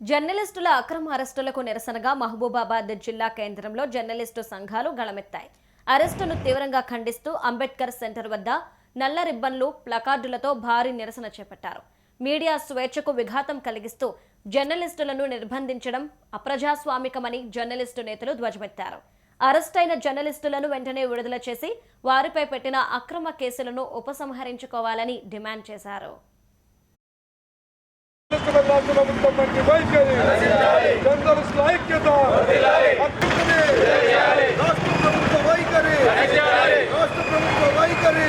జర్నలిస్టుల అక్రమ అరెస్టులకు నిరసనగా మహబూబాబాద్ జిల్లా కేంద్రంలో జర్నలిస్టు సంఘాలు గళమెత్తాయి. అరెస్టును తీవ్రంగా ఖండిస్తూ అంబేద్కర్ సెంటర్ వద్ద నల్ల రిబ్బన్లు ప్లకార్డులతో భారీ నిరసన చేపట్టారు. మీడియా స్వేచ్ఛకు విఘాతం కలిగిస్తూ జర్నలిస్టులను నిర్బంధించడం అప్రజాస్వామికమని జర్నలిస్టు నేతలు ధ్వజమెత్తారు. అరెస్టైన జర్నలిస్టులను వెంటనే విడుదల చేసి వారిపై పెట్టిన అక్రమ కేసులను ఉపసంహరించుకోవాలని డిమాండ్ చేశారు. రాష్ట్ర ప్రభుత్వం వంటి వైఖరి జర్నలిస్టుల ఐక్యత హక్కుని రాష్ట్ర ప్రభుత్వ వైఖరి రాష్ట్ర ప్రభుత్వ వైఖరి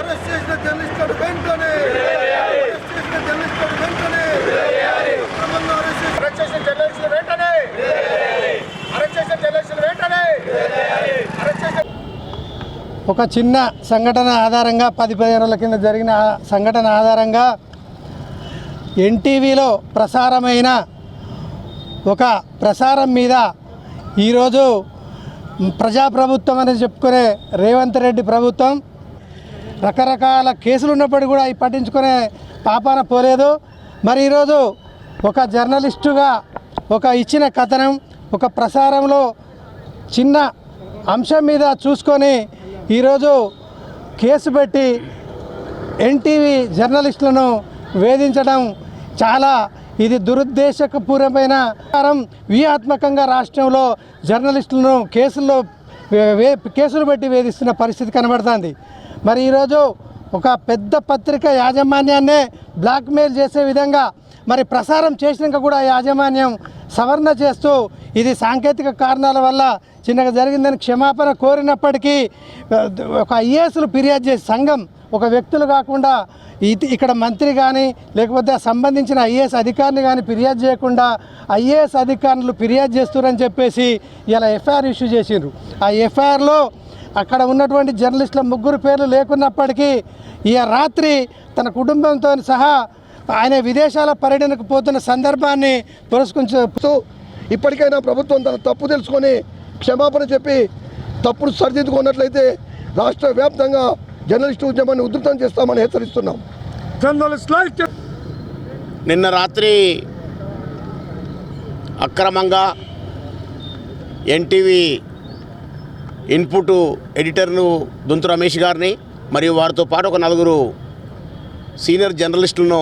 అరెస్ట్ చేసిన జర్నలిస్టులు వెంటనే. అరెస్ట్ చేసిన జర్నలిస్టులు వెంటనే. అక్రమంగా అరెస్ట్ చేసిన జర్నలిస్టులు వెంటనే. అరెస్ట్ చేసిన జర్నలిస్టులు వెంటనే. అరెస్ట్ చేసిన ఒక చిన్న సంఘటన ఆధారంగా పది పదిహేను రోజుల కింద జరిగిన సంఘటన ఆధారంగా ఎన్టీవీలో ప్రసారమైన ఒక ప్రసారం మీద ఈరోజు ప్రజాప్రభుత్వం అని చెప్పుకునే రేవంత్ రెడ్డి ప్రభుత్వం రకరకాల కేసులు ఉన్నప్పటికీ కూడా అవి పట్టించుకునే పాపాన పోలేదు. మరి ఈరోజు ఒక జర్నలిస్టుగా ఒక ఇచ్చిన కథనం ఒక ప్రసారంలో చిన్న అంశం మీద చూసుకొని ఈరోజు కేసు పెట్టి ఎన్టీవీ జర్నలిస్టులను వేధించడం చాలా ఇది దురుద్దేశపూర్వమైన వ్యూహాత్మకంగా రాష్ట్రంలో జర్నలిస్టులను కేసుల్లో వే- కేసులు పెట్టి వేధిస్తున్న పరిస్థితి కనబడుతుంది. మరి ఈరోజు ఒక పెద్ద పత్రిక యాజమాన్యాన్నే బ్లాక్మెయిల్ చేసే విధంగా మరి ప్రసారం చేసినాక కూడా యాజమాన్యం సవరణ చేస్తూ ఇది సాంకేతిక కారణాల వల్ల చిన్నగా జరిగిందని క్షమాపణ కోరినప్పటికీ ఒక ఐఏఎస్లు ఫిర్యాదు చేసి సంఘం ఒక వ్యక్తులు కాకుండా ఇక్కడ మంత్రి కానీ లేకపోతే సంబంధించిన ఐఏఎస్ అధికారిని కానీ ఫిర్యాదు చేయకుండా ఐఏఎస్ అధికారులు ఫిర్యాదు చేస్తున్నారని చెప్పేసి ఇలా ఎఫ్ఐఆర్ ఇష్యూ చేసిండ్రు. ఆ ఎఫ్ఐఆర్లో అక్కడ ఉన్నటువంటి జర్నలిస్టుల ముగ్గురు పేర్లు లేకున్నప్పటికీ ఈ రాత్రి తన కుటుంబంతో సహా ఆయన విదేశాల పర్యటనకు పోతున్న సందర్భాన్ని పురస్కరించు చెప్తూ ఇప్పటికైనా ప్రభుత్వం తన తప్పు తెలుసుకొని క్షమాపణ చెప్పి తప్పుడు సరిదిద్దుకున్నట్లయితే రాష్ట్ర వ్యాప్తంగా జర్నలిస్టు ఉద్యమాన్ని ఉధృతం చేస్తామని హెచ్చరిస్తున్నాం. నిన్న రాత్రి అక్రమంగా ఎన్టీవీ ఇన్పుట్ ఎడిటర్ను దొంతు రమేష్ గారిని మరియు వారితో పాటు ఒక నలుగురు సీనియర్ జర్నలిస్టులను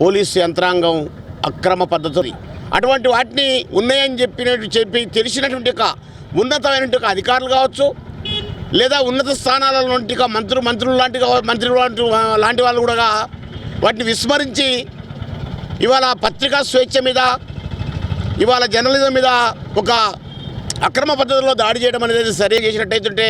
పోలీసు యంత్రాంగం అక్రమ పద్ధతులు. అటువంటి వాటిని ఉన్నాయని చెప్పినట్టు చెప్పి తెలిసినటువంటి ఒక ఉన్నతమైనటువంటి యొక్క అధికారులు కావచ్చు లేదా ఉన్నత స్థానాలలో నుండి మంత్రులు మంత్రులు లాంటి మంత్రి లాంటి లాంటి వాళ్ళు కూడా వాటిని విస్మరించి ఇవాళ పత్రికా స్వేచ్ఛ మీద ఇవాళ జర్నలిజం మీద ఒక అక్రమ పద్ధతిలో దాడి చేయడం అనేది సరి చేసినట్టయితుంటే